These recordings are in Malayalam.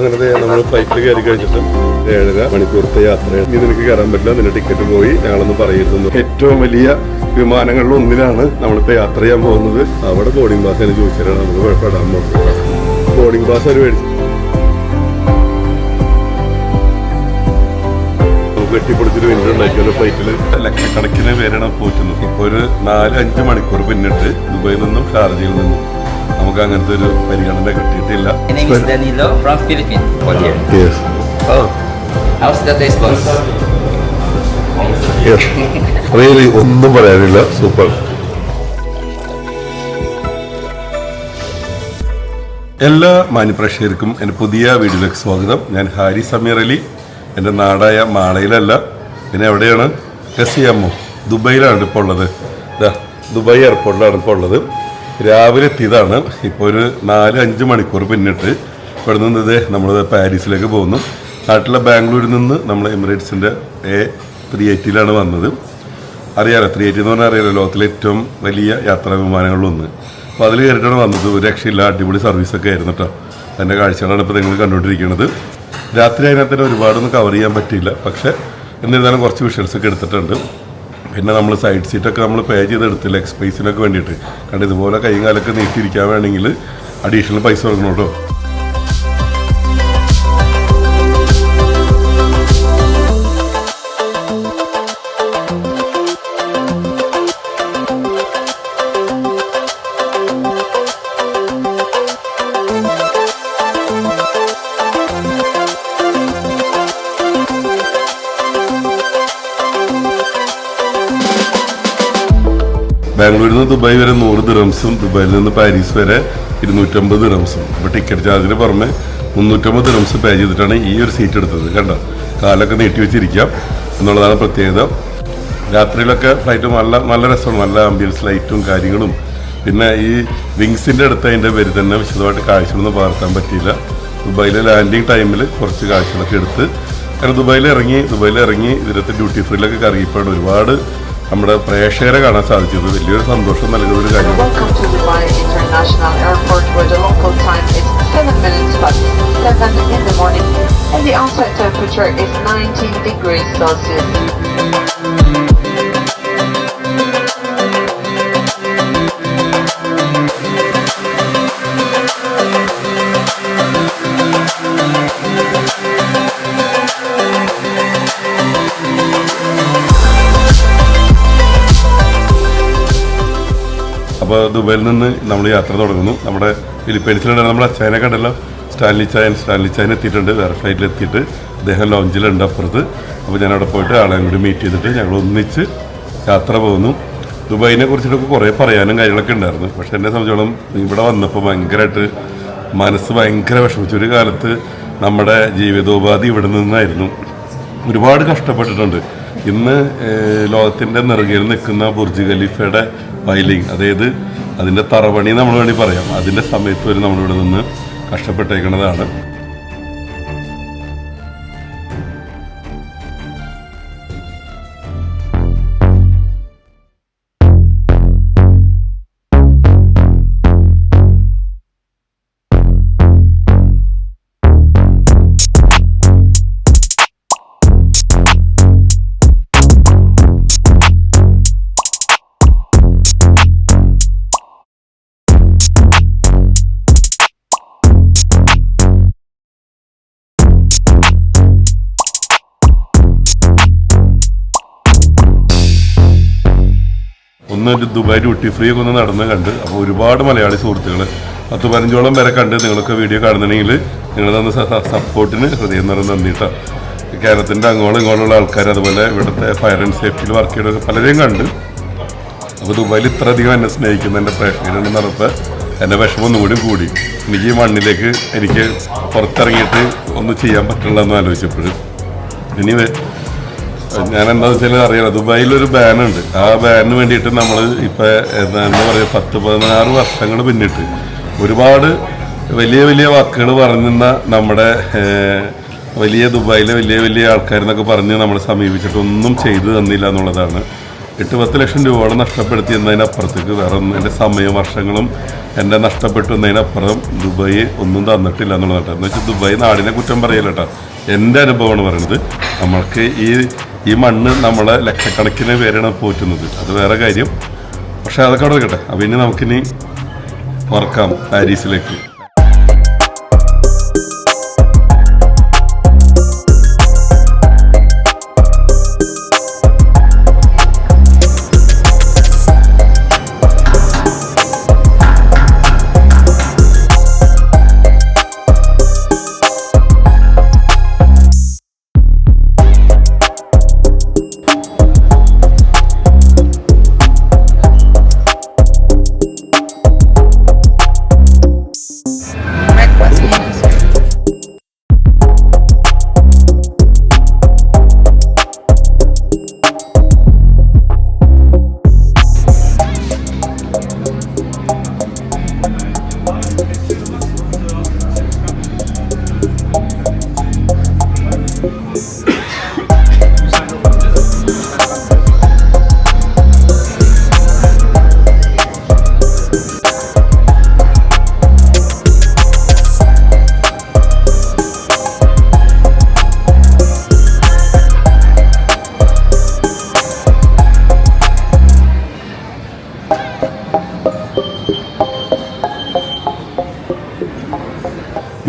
അങ്ങനത്തെ നമ്മൾ ഫ്ലൈറ്റിൽ കയറി കഴിഞ്ഞിട്ട് ഏഴര മണിക്കൂറത്തെ യാത്രയാണ്. ഇനി നിനക്ക് കയറാൻ പറ്റില്ല നിന്റെ ടിക്കറ്റ് പോയി. ഞങ്ങളൊന്ന് പറയുന്നു ഏറ്റവും വലിയ വിമാനങ്ങളിൽ ഒന്നിലാണ് നമ്മളിപ്പോൾ യാത്ര ചെയ്യാൻ പോകുന്നത്. അവിടെ ബോർഡിംഗ് പാസ് എന്ന് ചോദിച്ചാലാണ് നമുക്ക് പെടാൻ പോകുന്നത് ബോർഡിംഗ് പാസ് അവർ മേടിച്ചു. കെട്ടിപ്പിടിച്ചൊരു ഫ്ലൈറ്റിൽ ലക്ഷക്കണക്കിന് പേരാണ് പോറ്റുന്നത്. ഇപ്പൊ ഒരു നാല് അഞ്ച് മണിക്കൂർ പിന്നിട്ട് ദുബായിൽ നിന്നും ഷാർജയിൽ നിന്നും. നമുക്ക് അങ്ങനത്തെ ഒരു പരിഗണന കിട്ടിയിട്ടില്ല Danilo from Philippines. All here. Yes. Oh, how's the taste, boss? Yes. Really, ഒന്നും പറയാനില്ല സൂപ്പർ എല്ലാ മാന്യപ്രേക്ഷകർക്കും എന്റെ പുതിയ വീഡിയോയിലേക്ക് സ്വാഗതം ഞാൻ ഹാരി സമീർ അലി എന്റെ നാടായ മാളയിലല്ല പിന്നെ എവിടെയാണ് കസിയമ്മോ ദുബൈയിലാണ് ഇപ്പോൾ ഉള്ളത് ദാ ദുബായ് എയർപോർട്ടിലാണ് ഇപ്പോൾ ഉള്ളത് രാവിലെ എത്തിയതാണ്. ഇപ്പോൾ ഒരു നാല് അഞ്ച് മണിക്കൂർ പിന്നിട്ട് ഇവിടെ നിന്ന് ഇത് നമ്മൾ പാരീസിലേക്ക് പോകുന്നു. നാട്ടിലെ ബാംഗ്ലൂരിൽ നിന്ന് നമ്മൾ എമിറേറ്റ്സിന്റെ എ ത്രീ എയ്റ്റിയിലാണ് വന്നത്. അറിയാലോ ത്രീ എയ്റ്റി എന്ന് പറഞ്ഞാൽ അറിയാലോ ലോകത്തിലെ ഏറ്റവും വലിയ യാത്രാ വിമാനങ്ങളിലൊന്ന് അപ്പോൾ അതിൽ കയറിയിട്ടാണ് വന്നത്. ഒരു രക്ഷയില്ല അടിപൊളി സർവീസൊക്കെ ആയിരുന്നു കേട്ടോ അതിന്റെ കാഴ്ചകളാണ് ഇപ്പോൾ നിങ്ങൾ കണ്ടുകൊണ്ടിരിക്കുന്നത്. രാത്രി അതിനകത്തിന് ഒരുപാടൊന്നും കവർ ചെയ്യാൻ പറ്റിയില്ല. പക്ഷേ എന്നിരുന്നാലും കുറച്ച് വിഷ്വൽസ് ഒക്കെ എടുത്തിട്ടുണ്ട്. പിന്നെ നമ്മൾ സൈഡ് സീറ്റൊക്കെ നമ്മൾ പേ ചെയ്തെടുത്ത് ലെഗ് സ്പേസിനൊക്കെ വേണ്ടിയിട്ട്. കാരണം ഇതുപോലെ കൈയും കാലൊക്കെ നീട്ടിയിരിക്കാൻ വേണമെങ്കിൽ അഡീഷണൽ പൈസ കൊടുക്കണം കേട്ടോ ബാംഗ്ലൂരിൽ നിന്ന് ദുബായ് വരെ നൂറ് ദിറംസും ദുബായിൽ നിന്ന് പാരീസ് വരെ ഇരുന്നൂറ്റമ്പത് ദിറംസും. അപ്പോൾ ടിക്കറ്റ് ചാർജിന് പുറമെ മുന്നൂറ്റമ്പത് ദിറംസ് പേ ചെയ്തിട്ടാണ് ഈ ഒരു സീറ്റ് എടുത്തത് കണ്ടോ? കാലൊക്കെ നീട്ടി വെച്ചിരിക്കാം. എന്നുള്ളതാണ് പ്രത്യേകത. രാത്രിയിലൊക്കെ ഫ്ലൈറ്റ് നല്ല നല്ല രസമാണ്. നല്ല ആംബിയൻസ് ലൈറ്റും കാര്യങ്ങളും. പിന്നെ ഈ വിങ്സിന്റെ അടുത്ത് അതിന്റെ പേര് തന്നെ വിശദമായിട്ട് കാഴ്ചകളൊന്നും പകർത്താൻ പറ്റിയില്ല. ദുബായിലെ ലാൻഡിങ് ടൈമിൽ കുറച്ച് കാഴ്ചകളൊക്കെ എടുത്ത്. കാരണം ദുബായിൽ ഇറങ്ങി ദുബായിൽ ഇറങ്ങി ഇതിനകത്ത് ഡ്യൂട്ടി ഫ്രീയിലൊക്കെ കറങ്ങിയപ്പോഴാണ് ഒരുപാട് നമ്മുടെ പ്രേക്ഷകരെ കാണാൻ സാധിച്ചത് വലിയൊരു സന്തോഷം നൽകുന്ന ഒരു കാര്യമാണ് ദുബായിൽ നിന്ന് നമ്മൾ യാത്ര തുടങ്ങുന്നു. നമ്മുടെ ഫിലിപ്പൈൻസിലുണ്ട്. നമ്മുടെ അച്ഛനെ കണ്ടല്ലോ. സ്റ്റാൻലി ചായൻ സ്റ്റാൻലി ചായൻ എത്തിയിട്ടുണ്ട്. വേറെ ഫ്ലൈറ്റിൽ എത്തിയിട്ട് അദ്ദേഹം ലോഞ്ചിലുണ്ട് അപ്പുറത്ത്. അപ്പോൾ ഞാൻ അവിടെ പോയിട്ട് ആളെയും കൂടി മീറ്റ് ചെയ്തിട്ട് ഞങ്ങൾ ഒന്നിച്ച് യാത്ര പോകുന്നു. ദുബായിനെ കുറിച്ചിട്ടൊക്കെ കുറേ പറയാനും കാര്യങ്ങളൊക്കെ ഉണ്ടായിരുന്നു. പക്ഷേ എന്നെ സംബന്ധിച്ചോളം ഇവിടെ വന്നപ്പോൾ ഭയങ്കരമായിട്ട് മനസ്സ് ഭയങ്കര വിഷമിച്ചു. ഒരു കാലത്ത് നമ്മുടെ ജീവിതോപാധി ഇവിടെ നിന്നായിരുന്നു. ഒരുപാട് കഷ്ടപ്പെട്ടിട്ടുണ്ട്. ഇന്ന് ലോകത്തിന്റെ നെറുകയിൽ നിൽക്കുന്ന ബുർജ് ഖലീഫയുടെ പൈലിംഗ് അതായത് അതിന്റെ തറവണി നമ്മൾ വേണ്ടി പറയാം. അതിന്റെ സമയത്ത് വരെ നമ്മളിവിടെ നിന്ന് കഷ്ടപ്പെട്ടേക്കുന്നതാണ് ഒന്ന് ദുബായ് ഡ്യൂട്ടി ഫ്രീ ഒക്കെ ഒന്ന് നടന്ന് കണ്ട് അപ്പോൾ ഒരുപാട് മലയാളി സുഹൃത്തുക്കൾ പത്ത് പതിനഞ്ചോളം പേരെ കണ്ട് നിങ്ങളൊക്കെ വീഡിയോ കാണുന്നുണ്ടെങ്കിൽ നിങ്ങൾ തന്ന സപ്പോർട്ടിന് ഹൃദയം നിറഞ്ഞ നന്ദി കേട്ടോ കേരളത്തിന്റെ അങ്ങോളം ഇങ്ങോളമുള്ള ആൾക്കാർ അതുപോലെ ഇവിടുത്തെ ഫയർ ആൻഡ് സേഫ്റ്റിയിൽ വർക്ക് ചെയ്യുന്ന പലരെയും കണ്ട്. അപ്പോൾ ദുബായിൽ ഇത്രയധികം എന്നെ സ്നേഹിക്കുന്ന എന്റെ പ്രേക്ഷകരുണ്ടെന്ന് പറഞ്ഞപ്പോൾ എന്റെ വിഷമം ഒന്നുകൂടി കൂടി എനിക്ക് ഈ മണ്ണിലേക്ക് എനിക്ക് പുറത്തിറങ്ങിയിട്ട് ഒന്നും ചെയ്യാൻ പറ്റില്ല എന്ന് ആലോചിച്ചപ്പോൾ ഇനി ഞാൻ എന്താ വെച്ചാൽ അറിയാം ദുബായിൽ ഒരു ബാനുണ്ട്. ആ ബാനിന് വേണ്ടിയിട്ട് നമ്മൾ ഇപ്പം എന്താ പറയുക പത്ത് പതിനാറ് വർഷങ്ങൾ പിന്നിട്ട് ഒരുപാട് വലിയ വലിയ വാക്കുകൾ പറഞ്ഞിരുന്ന നമ്മുടെ വലിയ ദുബായിലെ വലിയ വലിയ ആൾക്കാരെന്നൊക്കെ പറഞ്ഞ് നമ്മളെ സമീപിച്ചിട്ട് ഒന്നും ചെയ്തു തന്നില്ല എന്നുള്ളതാണ്. എട്ട് പത്ത് ലക്ഷം രൂപയോളം നഷ്ടപ്പെടുത്തി എന്നതിനപ്പുറത്തേക്ക് വേറെ എന്റെ സമയം വർഷങ്ങളും എന്റെ നഷ്ടപ്പെട്ടു എന്നതിനപ്പുറം ദുബായി ഒന്നും തന്നിട്ടില്ല എന്നുള്ളതാണ്. എന്ന് വെച്ചാൽ ദുബായ് നാടിനെ കുറ്റം പറയല്ല കേട്ടോ. എന്റെ അനുഭവമാണ് പറയുന്നത്. നമ്മൾക്ക് ഈ ഈ മണ്ണ് നമ്മളെ ലക്ഷക്കണക്കിന് പേരാണ് പോറ്റുന്നത്. അത് വേറെ കാര്യം. പക്ഷെ അതൊക്കെ അവിടെ നിൽക്കട്ടെ. അപ്പം ഇനി നമുക്കിനി പറക്കാം പാരീസിലേക്ക്.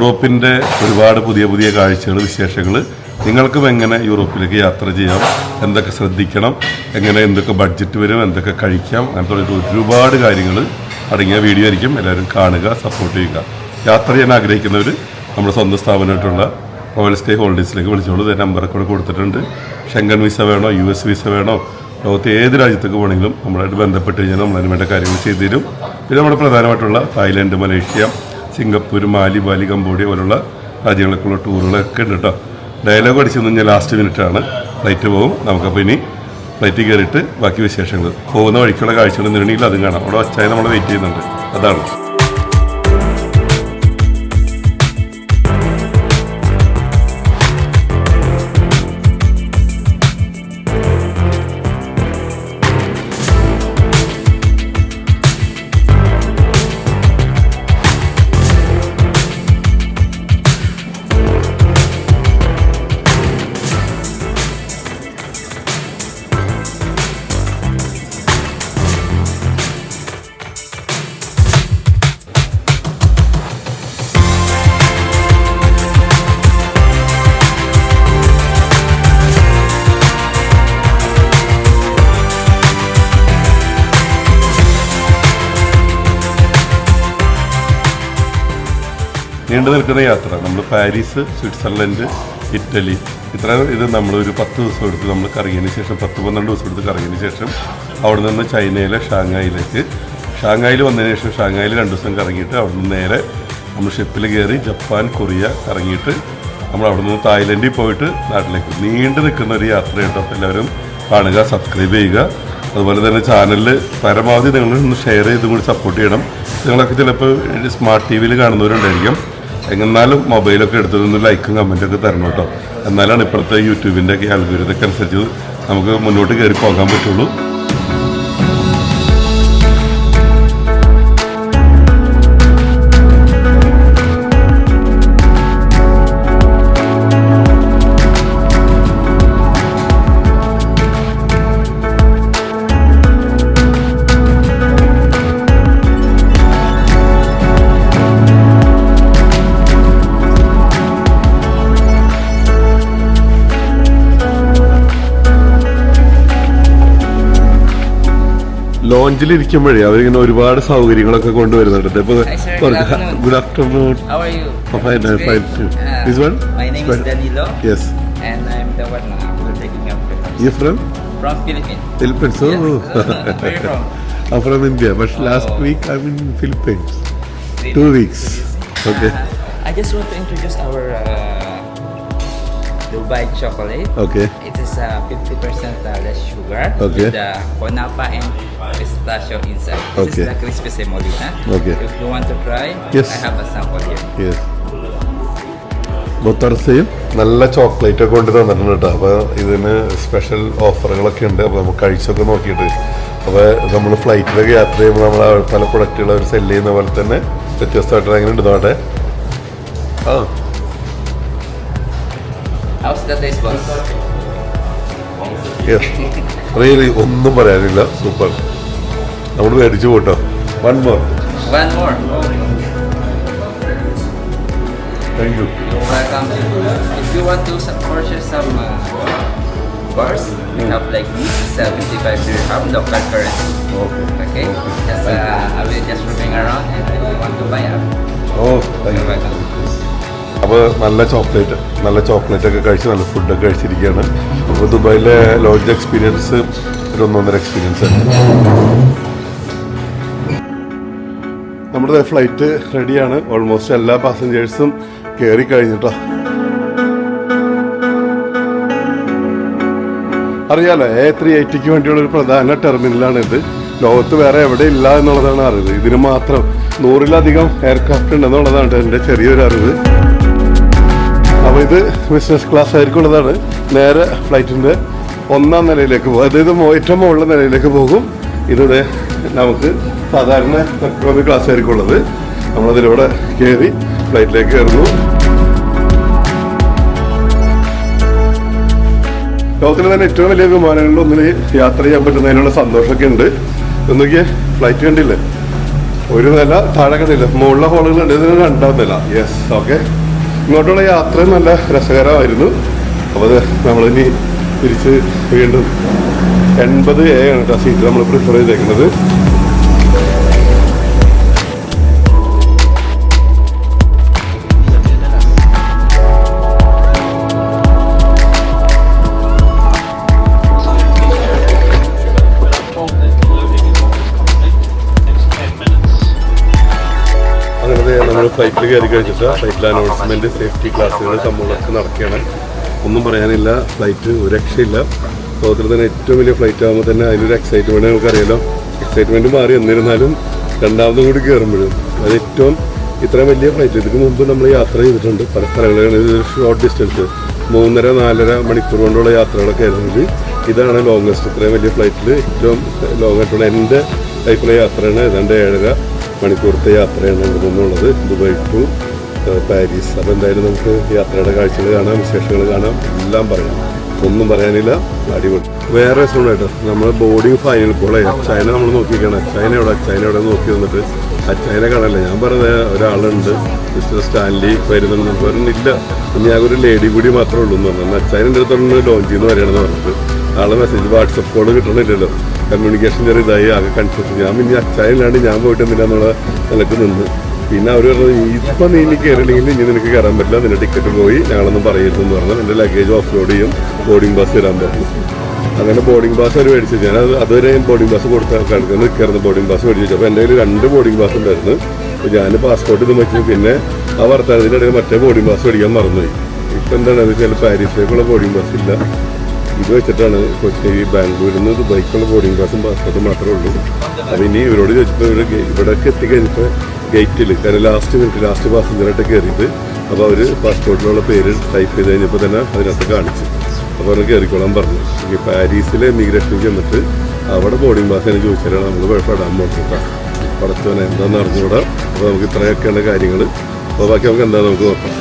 യൂറോപ്പിന്റെ ഒരുപാട് പുതിയ പുതിയ കാഴ്ചകൾ വിശേഷങ്ങൾ നിങ്ങൾക്കും എങ്ങനെ യൂറോപ്പിലേക്ക് യാത്ര ചെയ്യാം എന്തൊക്കെ ശ്രദ്ധിക്കണം എങ്ങനെ എന്തൊക്കെ ബഡ്ജറ്റ് വരും എന്തൊക്കെ കഴിക്കാം അങ്ങനത്തെ ഒരുപാട് കാര്യങ്ങൾ അടങ്ങിയ വീഡിയോ ആയിരിക്കും എല്ലാവരും കാണുക സപ്പോർട്ട് ചെയ്യുക. യാത്ര ചെയ്യാൻ ആഗ്രഹിക്കുന്നവർ നമ്മുടെ സ്വന്തം സ്ഥാപനമായിട്ടുള്ള റോയൽ സ്കൈ ഹോൾഡേഴ്സിലേക്ക് വിളിച്ചോളൂ നമ്പറൊക്കെ കൂടെ കൊടുത്തിട്ടുണ്ട്. ഷെങ്കൻ വിസ വേണോ യു എസ് വിസ വേണോ ലോകത്തെ ഏത് രാജ്യത്തേക്ക് പോകണമെങ്കിലും നമ്മളായിട്ട് ബന്ധപ്പെട്ട് കഴിഞ്ഞാൽ നമ്മൾ അതിന് വേണ്ട കാര്യങ്ങൾ ചെയ്തു തരും പിന്നെ നമ്മുടെ പ്രധാനമായിട്ടുള്ള Thailand Malaysia Singapore Male Bali Cambodia പോലുള്ള രാജ്യങ്ങളിലേക്കുള്ള ടൂറുകളൊക്കെ ഉണ്ട് കേട്ടോ. ഡയലോഗ് അടിച്ചു കഴിഞ്ഞാൽ ലാസ്റ്റ് മിനിറ്റാണ് ഫ്ലൈറ്റ് പോകും നമുക്കപ്പോൾ ഇനി ഫ്ലൈറ്റ് കയറിയിട്ട് ബാക്കി വിശേഷങ്ങൾ. പോകുന്ന വഴിക്കുള്ള കാഴ്ചകൾ നിരണിയിൽ അതും കാണാം. അവിടെ വച്ചായി നമ്മൾ വെയിറ്റ് ചെയ്യുന്നുണ്ട്. അതാണ്. നീണ്ടു നിൽക്കുന്ന യാത്ര. നമ്മൾ പാരീസ് സ്വിറ്റ്സർലൻഡ് ഇറ്റലി. ഇത്ര ഇത് നമ്മളൊരു പത്ത് ദിവസം എടുത്ത് നമ്മൾ കറങ്ങിയതിന് ശേഷം പത്ത് പന്ത്രണ്ട് ദിവസം എടുത്ത് കറങ്ങിയതിന് ശേഷം അവിടെ നിന്ന് ചൈനയിലെ ഷാങ്ങായിലേക്ക് ഷാങ്ങായിൽ വന്നതിന് ശേഷം ഷാങ്ങായിൽ രണ്ട് ദിവസം കറങ്ങിയിട്ട് അവിടെ നിന്ന് നേരെ നമ്മൾ ഷിപ്പിൽ കയറി ജപ്പാൻ കൊറിയ കറങ്ങിയിട്ട് നമ്മൾ അവിടെ നിന്ന് തായ്ലൻഡിൽ പോയിട്ട് നാട്ടിലേക്ക്. നീണ്ടു നിൽക്കുന്ന ഒരു യാത്ര കേട്ടോ അപ്പോൾ എല്ലാവരും കാണുക സബ്സ്ക്രൈബ് ചെയ്യുക. അതുപോലെ തന്നെ ചാനലിൽ പരമാവധി നിങ്ങൾ ഒന്ന് ഷെയർ ചെയ്തും കൂടി സപ്പോർട്ട് ചെയ്യണം. നിങ്ങളൊക്കെ ചിലപ്പോൾ സ്മാർട്ട് ടി വിയിൽ കാണുന്നവരുണ്ടായിരിക്കും. എന്നാലും മൊബൈലൊക്കെ എടുത്തതൊന്ന് ലൈക്കും കമന്റൊക്കെ തരണം കേട്ടോ. എന്നാലാണ് ഇപ്പോഴത്തെ യൂട്യൂബിന്റെ ഒക്കെ ആൽഗോരിതൊക്കെ അനുസരിച്ച് നമുക്ക് മുന്നോട്ട് കയറി പോകാൻ പറ്റുള്ളൂ. ലോഞ്ചിൽ ഇരിക്കുമ്പോഴേ അവരിങ്ങനെ ഒരുപാട് സൗകര്യങ്ങളൊക്കെ കൊണ്ടുവരുന്നുണ്ട്. ഇപ്പൊ good afternoon Philippines from India but last week I mean Philippines two weeks okay I just introduce our Dubai chocolate. Okay. It is uh, 50% uh, less sugar Okay. with uh, conapa and pistachio inside. This Okay. is the crispy semolina. Okay. If you want to try, Yes. I have a sample here. Yes. ബൊത്തർസയും നല്ല ചോക്ലേറ്റ് ഒക്കെ കൊണ്ട് തന്നിട്ടുണ്ട് കേട്ടോ അപ്പോൾ ഇതിന് സ്പെഷ്യൽ ഓഫറുകളൊക്കെ ഉണ്ട് അപ്പോൾ നമുക്ക് കഴിച്ചൊക്കെ നോക്കിയിട്ട് അപ്പോൾ നമ്മൾ ഫ്ലൈറ്റിലൊക്കെ യാത്ര ചെയ്യുമ്പോൾ നമ്മൾ പല പ്രൊഡക്റ്റുകൾ അവർ സെല്ല് ചെയ്യുന്ന പോലെ തന്നെ വ്യത്യസ്തമായിട്ട് എങ്ങനെ ഉണ്ട് നോട്ടെ ആ How's the taste, boss? Really ഒന്നും പറയാനില്ല സൂപ്പർ നമ്മൾ മേടിച്ചു പോട്ടോ one more One more. Thank you Welcome. If you want to some, purchase some uh, bars, we have like 75 dirham local currency. Okay Okay? Just, uh, I will just roaming around and if you want to buy up, oh thank you're you welcome. അപ്പോൾ നല്ല ചോക്ലേറ്റ് നല്ല ചോക്ലേറ്റ് ഒക്കെ കഴിച്ച് നല്ല ഫുഡൊക്കെ കഴിച്ചിരിക്കുകയാണ്. അപ്പോൾ ദുബായിലെ ലോഡ്ജ് എക്സ്പീരിയൻസ് ഒരു ഒന്നൊന്നര എക്സ്പീരിയൻസ് ആണ്. നമ്മുടെ ഫ്ലൈറ്റ് റെഡിയാണ് ഓൾമോസ്റ്റ് എല്ലാ പാസഞ്ചേഴ്സും കയറി കഴിഞ്ഞിട്ടോ. അറിയാലോ എ ത്രീ എയ്റ്റിക്ക് വേണ്ടിയുള്ള ഒരു പ്രധാന ടെർമിനലാണ് ഇത്. ലോകത്ത് വേറെ എവിടെ ഇല്ല എന്നുള്ളതാണ് അറിവ്. ഇതിന് മാത്രം നൂറിലധികം എയർക്രാഫ്റ്റ് ഉണ്ടെന്നുള്ളതാണ് എന്റെ ചെറിയൊരു അറിവ്. ഇത് ബിസിനസ് ക്ലാസ് ആയിരിക്കുള്ളതാണ്. നേരെ ഫ്ലൈറ്റിന്റെ ഒന്നാം നിലയിലേക്ക് പോകും. അതായത് ഏറ്റവും മുകളിലെ നിലയിലേക്ക് പോകും. ഇതിവിടെ നമുക്ക് സാധാരണ എക്കണോമിക് ക്ലാസ് ആയിരിക്കുള്ളത്. നമ്മളതിലൂടെ കയറി ഫ്ലൈറ്റിലേക്ക് കയറുന്നു. ലോകത്തിലെ തന്നെ ഏറ്റവും വലിയ വിമാനങ്ങളിൽ ഒന്നിൽ യാത്ര ചെയ്യാൻ പറ്റുന്നതിനുള്ള സന്തോഷമൊക്കെ ഉണ്ട്. എന്നൊക്കെ ഫ്ലൈറ്റ് കണ്ടില്ലേ? ഒരു നില താഴെ കണ്ടില്ല? മുകളിലെ ഹോളുകളുണ്ട് ഇതിന് രണ്ടാം നില. യെസ് ഓക്കെ ഇങ്ങോട്ടുള്ള യാത്ര നല്ല രസകരമായിരുന്നു. അപ്പോൾ നമ്മളിനി തിരിച്ച് വീണ്ടും എൺപത് എ ആണ് കേട്ടോ സീറ്റ് നമ്മൾ പ്രിഫർ ചെയ്തേക്കുന്നത്. നമ്മൾ ഫ്ലൈറ്റിൽ കയറി കഴിഞ്ഞിട്ട് ഫ്ലൈറ്റിൽ അനൗൺസ്മെന്റ് സേഫ്റ്റി ക്ലാസ്സുകൾ സംഭവങ്ങളൊക്കെ നടക്കുകയാണ്. ഒന്നും പറയാനില്ല ഫ്ലൈറ്റ് ഒരു രക്ഷയില്ല. ലോകത്തിൽ തന്നെ ഏറ്റവും വലിയ ഫ്ലൈറ്റ് ആകുമ്പോൾ തന്നെ അതിലൊരു എക്സൈറ്റ്മെന്റ് നമുക്കറിയാലോ. എക്സൈറ്റ്മെന്റ് മാറി എന്നിരുന്നാലും രണ്ടാമതും കൂടി കയറുമ്പോഴും അത് ഏറ്റവും ഇത്രയും വലിയ ഫ്ലൈറ്റ് ഇതിന് മുമ്പ് നമ്മൾ യാത്ര ചെയ്തിട്ടുണ്ട്. പല സ്ഥലങ്ങളിലാണ് ഇത് ഷോർട്ട് ഡിസ്റ്റൻസ് മൂന്നര നാലര മണിക്കൂർ കൊണ്ടുള്ള യാത്രകളൊക്കെ ആയിരുന്നെങ്കിൽ ഇതാണ് ലോങ്ങസ്റ്റ് ഇത്രയും വലിയ ഫ്ലൈറ്റിൽ ഏറ്റവും ലോങ്ങായിട്ടുള്ള എന്റെ ലൈഫിലെ യാത്രയാണ് ഏതാണ്ട് ഏഴര. മണിക്കൂറത്തെ യാത്രയാണ് ഇവിടെ നിന്നുള്ളത്. Dubai to Paris. അപ്പോൾ എന്തായാലും നമുക്ക് യാത്രയുടെ കാഴ്ചകൾ കാണാം വിശേഷങ്ങൾ കാണാം എല്ലാം പറയാം. ഒന്നും പറയാനില്ല അടിപൊളി. വേറെ രസമുണ്ടായിട്ട് നമ്മൾ ബോർഡിങ് ഫൈനൽ പോളെ ചൈന നമ്മൾ നോക്കിയിരിക്കണം ചൈന എവിടെ? ചൈന എവിടെ നോക്കി വന്നിട്ട്. ആ ചൈന കാണല്ലേ ഞാൻ പറഞ്ഞ ഒരാളുണ്ട് മിസ്റ്റർ സ്റ്റാൻലി വരുന്നുണ്ട് പറഞ്ഞില്ല. ഇനി ആ ഒരു ലേഡി കൂടി മാത്രമേ ഉള്ളൂ എന്ന് പറഞ്ഞു ചൈനന്റെ അടുത്തൊന്ന് ലോഞ്ച് ചെയ്യുന്ന പറയണമെന്ന് പറഞ്ഞിട്ട്. ആളെ മെസ്സേജ് വാട്സപ്പ് കോൾ കിട്ടണില്ലല്ലോ. കമ്മ്യൂണിക്കേഷൻ ചെറിയ ഇതായി ആകെ കൺഫ്യൂഷൻ ഞാൻ പിന്നെ അച്ചായനിലാണ്ട് ഞാൻ പോയിട്ട് എന്തിനാന്നുള്ള നിലയ്ക്ക് നിന്ന്. പിന്നെ അവർ പറഞ്ഞു ഇപ്പം നീ ഇനി കയറിയില്ലെങ്കിൽ ഇനി നിനക്ക് കയറാൻ പറ്റില്ല നിന്റെ ടിക്കറ്റ് പോയി ഞങ്ങളൊന്നും പറയരുതെന്ന് പറഞ്ഞു. എന്റെ ലഗേജ് ഓഫ് ലോഡ് ചെയ്യും ബോർഡിംഗ് പാസ് തരാൻ പറഞ്ഞു. അങ്ങനെ ബോർഡിംഗ് പാസ് അവർ മേടിച്ചു. ഞാൻ അത് അതുവരെ ബോർഡിംഗ് പാസ് കൊടുത്ത കിടക്കുന്ന നിൽക്കായിരുന്നു ബോർഡിംഗ് പാസ് മേടിച്ചു അപ്പോൾ എന്റെ കയ്യിൽ രണ്ട് ബോർഡിംഗ് പാസ് ഉണ്ടായിരുന്നു. അപ്പോൾ ഞാൻ പാസ്പോർട്ട് ഇത് വെച്ചു പിന്നെ ആ വർത്തമാനത്തിന്റെ ഇടയിൽ മറ്റേ ബോർഡിംഗ് പാസ് മേടിക്കാൻ മറന്നുപോയി. ഇപ്പം എന്താണെന്ന് വെച്ചാൽ പാരീസിലേക്കുള്ള ബോർഡിംഗ് പാസ് ഇല്ല. ഇത് വെച്ചിട്ടാണ് കൊച്ചി ബാംഗ്ലൂരിൽ നിന്ന് ദുബായിക്കുള്ള ബോർഡിംഗ് പാസും പാസ്പോർട്ടും മാത്രമേ ഉള്ളൂ. അപ്പോൾ ഇനി ഇവരോട് ചോദിച്ചപ്പോൾ ഇവർ ഇവിടേക്ക് എത്തിക്കഴിഞ്ഞപ്പോൾ ഗേറ്റിൽ കാരണം ലാസ്റ്റ് മിനിറ്റ് ലാസ്റ്റ് പാസഞ്ചറായിട്ട് കയറിയിട്ട് അപ്പോൾ അവർ പാസ്പോർട്ടിലുള്ള പേര് ടൈപ്പ് ചെയ്ത് കഴിഞ്ഞപ്പോൾ തന്നെ അതിനകത്ത് കാണിച്ചു. അപ്പോൾ അവർ കയറിക്കോളാൻ പറഞ്ഞു. ഈ പാരീസിലെ ഇമിഗ്രേഷനിൽ ചെന്നിട്ട് അവിടെ ബോർഡിംഗ് പാസ് തന്നെ ചോദിച്ചാലാണ് നമ്മൾ കുഴപ്പമിടാൻ പോകുന്നത് പടച്ചവനെ എന്താണെന്ന് അറിഞ്ഞുകൂടാ? അപ്പോൾ നമുക്ക് ഇത്രയൊക്കെയാണ് കാര്യങ്ങൾ അപ്പോൾ ബാക്കി നമുക്ക് എന്താ നമുക്ക് നോക്കാം.